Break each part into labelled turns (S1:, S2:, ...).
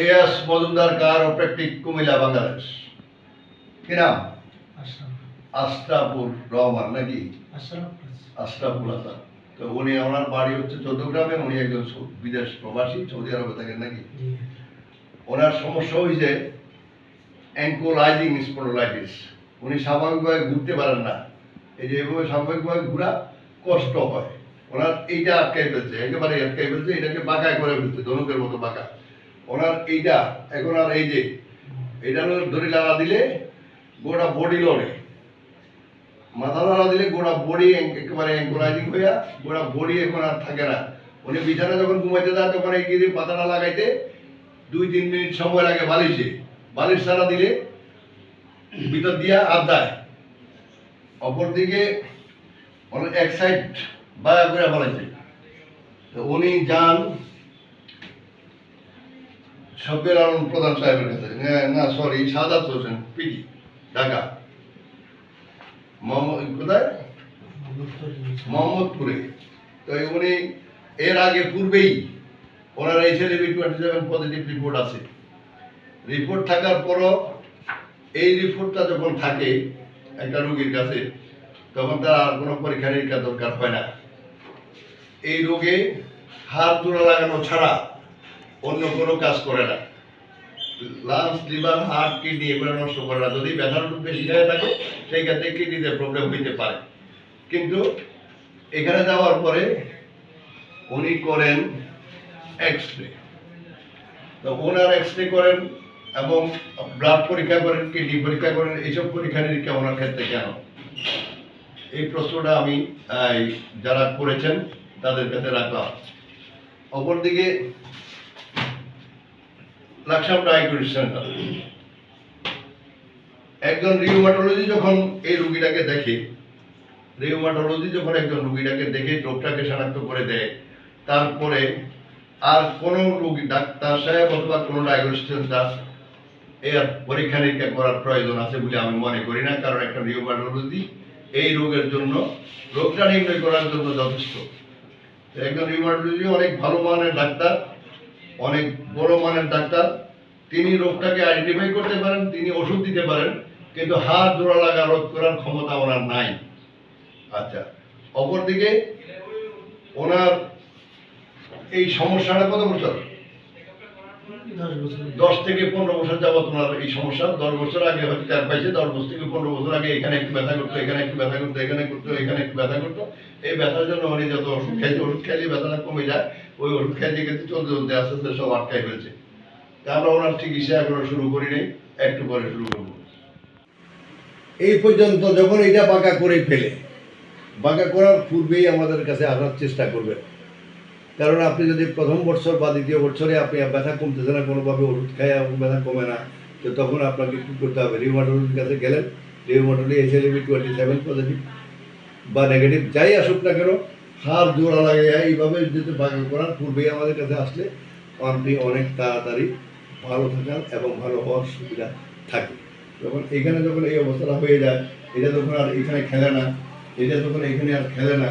S1: As Majumdar কার অপেক্ষিক কুমিল্লা বাংলাদেশ? কি নাম?
S2: আশরাফ।
S1: আশরাফুর রহমান নাকি?
S2: আশরাফ।
S1: আশরাফুল হাসান। তো উনি ওনার বাড়ি হচ্ছে চৌদ্দগ্রামে উনি একজন বিদেশ প্রবাসী সৌদি আরবে থাকেন নাকি? ওনার সমস্যা হয়েছে অ্যাঙ্কোলাইজিং স্পন্ডোলাইটিস। উনি স্বাভাবিকভাবে ঘুরতে পারেন না। এই যে এভাবে স্বাভাবিকভাবে ঘোরা কষ্ট হয়। ওনার এইটা আটকাই ফেলছে একেবারে আটকাই ফেলছে এটাকে বাঁকায় করে ফেলছে ধনুকের মতো বাঁকা। ওনার এইটা, এখন আর এই যে এটা দড়ি লাগা দিলে গোটা বডি লড়ে মাথা লাগা দিলে গোটা বডি একেবারে অ্যাঙ্কোলাইজিং হইয়া গোটা বডি এখন আর থাকে না। উনি বিছানা যখন ঘুমাইতে যায়, তখন এই গিয়ে পাতাটা লাগাইতে দুই, তিন মিনিট সময় লাগে বালিশে। বালিশ সারা দিলে ভিতর দিয়া আদায় অপরদিকে অনেক এক সাইড বায়া করে তো উনি যান শব্দের আলম প্রধান সাহেবের কাছে। না- না sorry Sadat Hossain P T Dhaka. কোথায়? মোহাম্মদপুরে। তো উনি এর আগে পূর্বেই ওনার ছেলেবি টোয়েন্টি সেভেন পজিটিভ রিপোর্ট আছে। রিপোর্ট থাকার পরও এই রিপোর্টটা যখন থাকে একটা রোগীর কাছে, তখন তার আর কোনো পরীক্ষা নিরীক্ষা দরকার হয় না। এই রোগে হাত জোড়া লাগানো ছাড়া অন্য কোনো কাজ করে না। লাংস লিভার হার্ট কিডনি এগুলো নষ্ট করে না। যদি ব্যথার রোগ বেশি হয়ে থাকে সেই ক্ষেত্রে কিডনিতে প্রবলেম হইতে পারে। কিন্তু এখানে যাওয়ার পরে উনি করেন এক্স রে তো ওনার এক্স রে করেন এবং ব্লাড পরীক্ষা করেন, কিডনি পরীক্ষা করেন, এইসব পরীক্ষা নিরীক্ষা ওনার ক্ষেত্রে কেন? এই প্রশ্নটা আমি যারা করেছেন, তাদের কাছে রাখলাম। অপরদিকে লাকসাম ডায়াগনোস্টিক সেন্টার একজন রিউমাটোলজি যখন এই রুগীটাকে দেখে রিউমাটোলজি যখন একজন রুগীটাকে দেখে রোগটাকে শনাক্ত করে দেয়, তারপরে আর কোনো রুগী, ডাক্তার সাহেব অথবা কোনো ডায়াগনোস্টিক সেন্টার এর পরীক্ষা নিরীক্ষা করার প্রয়োজন আছে বলে আমি মনে করি না, কারণ একটা রিউমাটোলজি এই রোগের জন্য, রোগটা নির্ণয় করার জন্য যথেষ্ট। একজন রিউমাটোলজি অনেক ভালো মানের ডাক্তার অনেক বড় মানের ডাক্তার। তিনি রোগটাকে আইডেন্টিফাই করতে পারেন, তিনি ওষুধ দিতে পারেন, কিন্তু হাত জোড়া লাগা রোধ করার ক্ষমতা ওনার নাই। আচ্ছা অপরদিকে ওনার এই সমস্যাটা কত বছর?
S2: দশ
S1: থেকে পনেরো বছর যাবত ওনার এই সমস্যা। দশ বছর আগে হয়তো চার পাইছে দশ বছর থেকে পনেরো বছর আগে এখানে একটু ব্যথা করতো এখানে একটু ব্যথা করতো এখানে করতো এখানে একটু ব্যথা করতো। এই ব্যথার জন্য উনি যত ওষুধ খাইছে ওষুধ খাইলে ব্যথাটা কমে যায়। ওই ওষুধ খাইতে কিন্তু চলতে চলতে আস্তে আস্তে সব আটকাই ফেলছে। তা আমরা ওনার চিকিৎসা এখনও শুরু করি নাই একটু পরে শুরু করব। এই পর্যন্ত যখন এটা বাঁকা করে ফেলে বাঁকা করার পূর্বেই আমাদের কাছে আসার চেষ্টা করবেন। কারণ আপনি যদি প্রথম বছর বা দ্বিতীয় বছরে আপনি ব্যথা কমতেছে না, কোনোভাবে ওষুধ খায় এবং ব্যথা কমে না, তো তখন আপনাকে কী করতে হবে? রিউমাটোলজির কাছে গেলেন রিউমাটোলজি এসএলবি টোয়েন্টি সেভেন পজিটিভ বা নেগেটিভ যাই আসুক না কেন হার জোড়া লাগিয়ে এইভাবে যদি বাঁকা করার পূর্বেই আমাদের কাছে আসলে আপনি অনেক তাড়াতাড়ি ভালো থাকার এবং ভালো হওয়ার সুবিধা থাকে। যখন এখানে যখন এই অবস্থাটা হয়ে যায়, এটা যখন আর এখানে খেলে না, এটা যখন এখানে আর খেলে না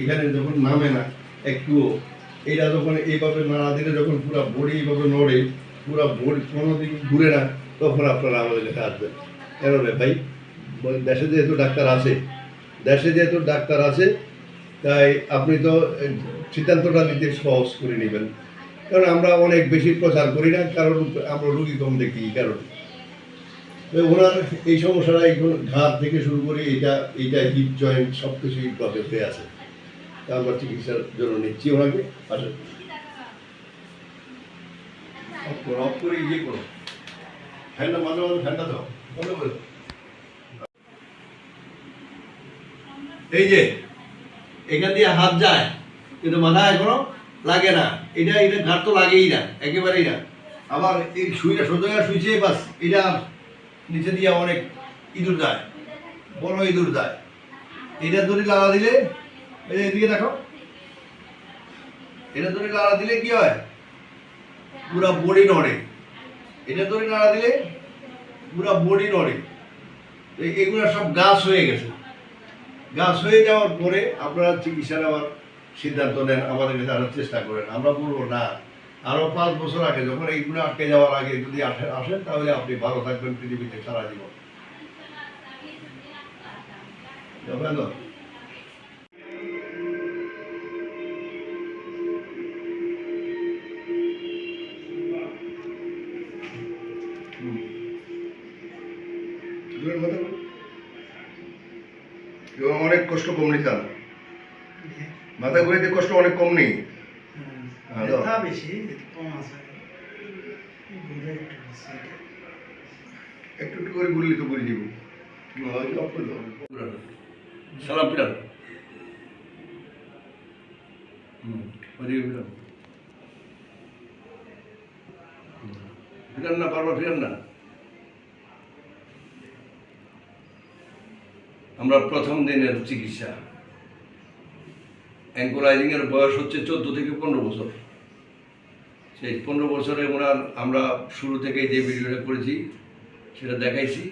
S1: এখানে যখন নামে না একটুও এটা যখন এইভাবে নাড়া দিলে যখন পুরো বডি এইভাবে নড়ে, পুরো বডি কোনো দিক ঘুরে না, তখন আপনারা আমাদের কাছে আসবেন। কেন রে ভাই? দেশে যেহেতু ডাক্তার আছে, দেশে যেহেতু ডাক্তার আছে, তাই আপনি তো সিদ্ধান্তটা নিতে সহজ করে নেবেন। কারণ আমরা অনেক বেশি প্রচার করি না, কারণ আমরা রুগী কম দেখি এই কারণে। ওনার এই সমস্যাটা এই ঘাট থেকে শুরু করে এটা, এইটা হিপ জয়েন্ট সব কিছুই প্রবলেম হয়ে আছে। আমরা চিকিৎসার জন্য নিচ্ছি ওনাকে আসেন অফ ইয়ে করে। এই যে, এখান দিয়ে হাত যায়, কিন্তু মাথা এখনও লাগে না। এটা এটা ঘাট তো লাগেই না, একেবারেই না। আবার এই শুইটা সোজা শুইছে, বাস এটা নিচে দিয়ে অনেক ইঁদুর যায়, বড় ইঁদুর যায়। এটা দড়ি লাগা দিলে এই দেখো এটা দিলে হয় পুরা বডি নড়ে এটা দিলে পুরা বডি নড়ে এগুলো সব গাছ হয়ে গেছে গাছ হয়ে যাওয়ার পরে আপনারা চিকিৎসা নেওয়ার সিদ্ধান্ত নেন আমাদের কাছে চেষ্টা করেন আমরা বলব না আরও পাঁচ বছর আগে যখন এইগুলো আটকে যাওয়ার আগে যদি আসে আসেন তাহলে আপনি ভালো থাকবেন পৃথিবীতে সারা জীবন এবং অনেক কষ্ট কম নিতাম। মাথা ঘুরিতে কষ্ট অনেক কম নেই। হ্যাঁ,
S2: একটু ঘুরে একটু
S1: করে গুললি তো গুলি দিব সালাম পিটান ফিরান না পারবা ফিরান না। আমরা প্রথম দিনের চিকিৎসা। অ্যাঙ্কোলাইজিং এর বয়স হচ্ছে চোদ্দ থেকে পনেরো বছর। সেই পনেরো বছরে ওনার আমরা শুরু থেকে যে ভিডিওটা করেছি সেটা দেখাইছি।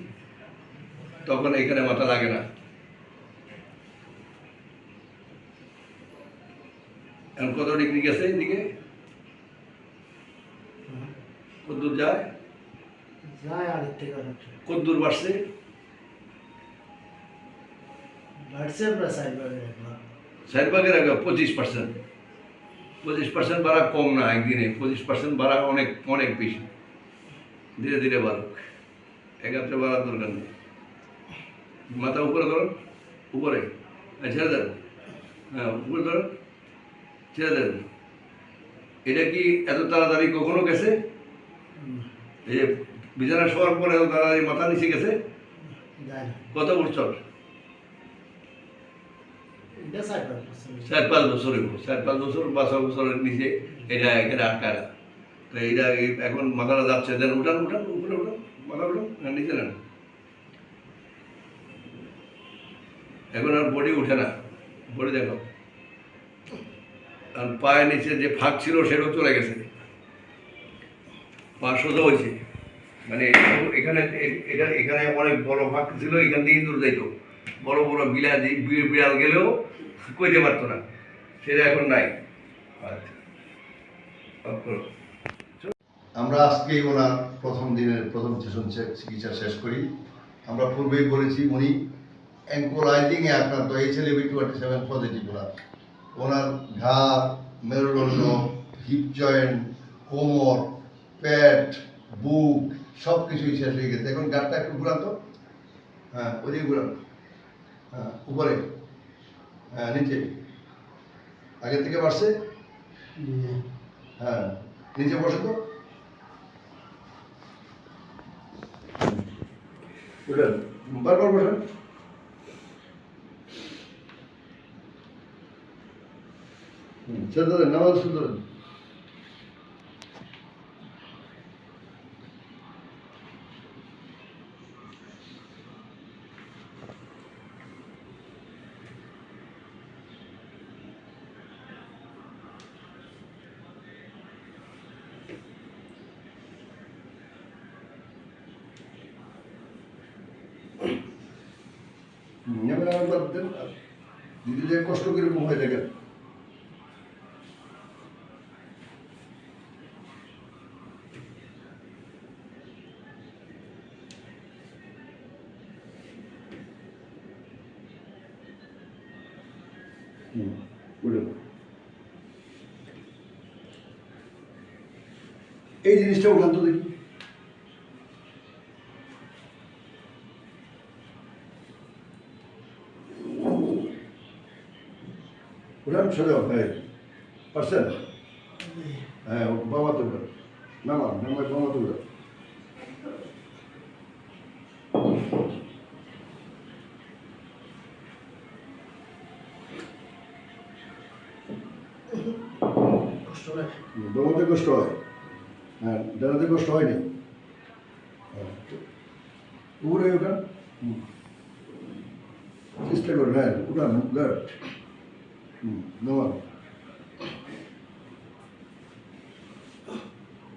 S1: তখন এখানে মাথা লাগে না। এখন কত ডিগ্রি গেছে এদিকে? কদ্দূর যায়?
S2: যায় আগের
S1: বাড়ছে
S2: প্রায়
S1: সাইডবাগের পঁচিশ পার্সেন্ট পঁচিশ পার্সেন্ট বাড়া কম না একদিনে পঁচিশ পার্সেন্ট বাড়া অনেক অনেক বেশি। ধীরে ধীরে বাড়ুক। একাত্রে বাড়ার দরকার নেই। মাথা উপরে ধরুন উপরে। ছেড়ে দেন হ্যাঁ উপরে ধরুন ছেড়ে দেন এটা কি এত তাড়াতাড়ি কখনো গেছে? এই যে বিছানা শোয়ার পরে এত তাড়াতাড়ি মাথা নিচে গেছে? কত বছর? চার পাঁচ বছর হইব। চার পাঁচ বছর, পাঁচ বছরের নিচে এটা এখানে আটকায় তো এইটা এখন মাথাটা যাচ্ছে। দেন উঠান উঠান, উপরে উঠান, মাথা উঠান নিচে নেন এখন আর বডি উঠে না। বডি দেখো। আর পায়ের নিচে যে ফাঁক ছিল সেটাও চলে গেছে। পা সোজা হয়েছে। মানে এখানে এটা এখানে অনেক বড় ফাঁক ছিল, এখান দিয়ে দূর যাইতো। বড় বড় বিড়াল বি- বিড়াল গেলেও কইতে পারতো না। সেটা এখন নাই। আচ্ছা। আমরা আজকে ওনার প্রথম দিনের প্রথম সেশন চিকিৎসা শেষ করি। আমরা পূর্বেই বলেছি, উনি অ্যাঙ্কোলাইজিং এ আক্রান্ত এই ছেলে বি টোয়েন্টি সেভেন পজিটিভ ওনার। ওনার ঘাড় মেরুদণ্ড হিপ জয়েন্ট কোমর, পেট, বুক সব কিছুই শেষ হয়ে গেছে। এখন গাড়টা একটু ঘুরান তো। হ্যাঁ ওদিকে ঘুরান। হ্যাঁ উপরে। হ্যাঁ নিচে আগে থেকে বাড়ছে? হ্যাঁ। নিচে বসে তো। উঠেন। বারবার বসেন। হুম, দেন নামাজ শুরু করেন হুম, এবার আমার বাদ দেন আর দিদি যে কষ্ট কীরকম হয়ে দেখেন। এই জিনিসটা উঠান তো দেখি। সোজা হ্যাঁ পারছেন হ্যাঁ বাবা তো নামা নামা বাবা তো উঠান
S2: কষ্ট
S1: হয় হ্যাঁ ডানাতে কষ্ট হয়নি হ্যাঁ। উঠান হুম। চেষ্টা করুন হ্যাঁ উঠান গুড ধন্যবাদ।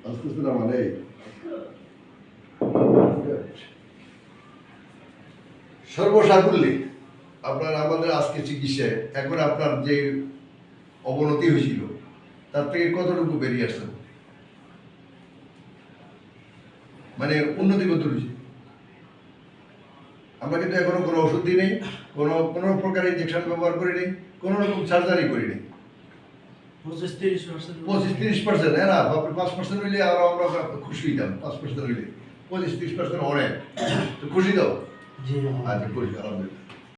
S1: আসতেছে না মানে সর্বসাকুল্যে আপনার আমাদের আজকে চিকিৎসায় এখন আপনার যে অবনতি হয়েছিল, তার থেকে কতটুকু বেরিয়ে আসতেন মানে উন্নতি কত রয়েছে আমরা কিন্তু এখনও কোনো ওষুধ দিই নেই কোনো কোনো প্রকার ইঞ্জেকশন ব্যবহার করি নেই কোনো রকম সার্জারি করি নেই
S2: পঁচিশ তিরিশ পার্সেন্ট
S1: পঁচিশ তিরিশ পার্সেন্ট হ্যাঁ না পাঁচ পার্সেন্ট হইলে আরও আমরা খুশি হইতাম পাঁচ পার্সেন্ট হইলে। পঁচিশ তিরিশ পার্সেন্ট অনেক। তো খুশি তো?
S2: জি।
S1: আচ্ছা খুশি আলহামদুলিল্লাহ।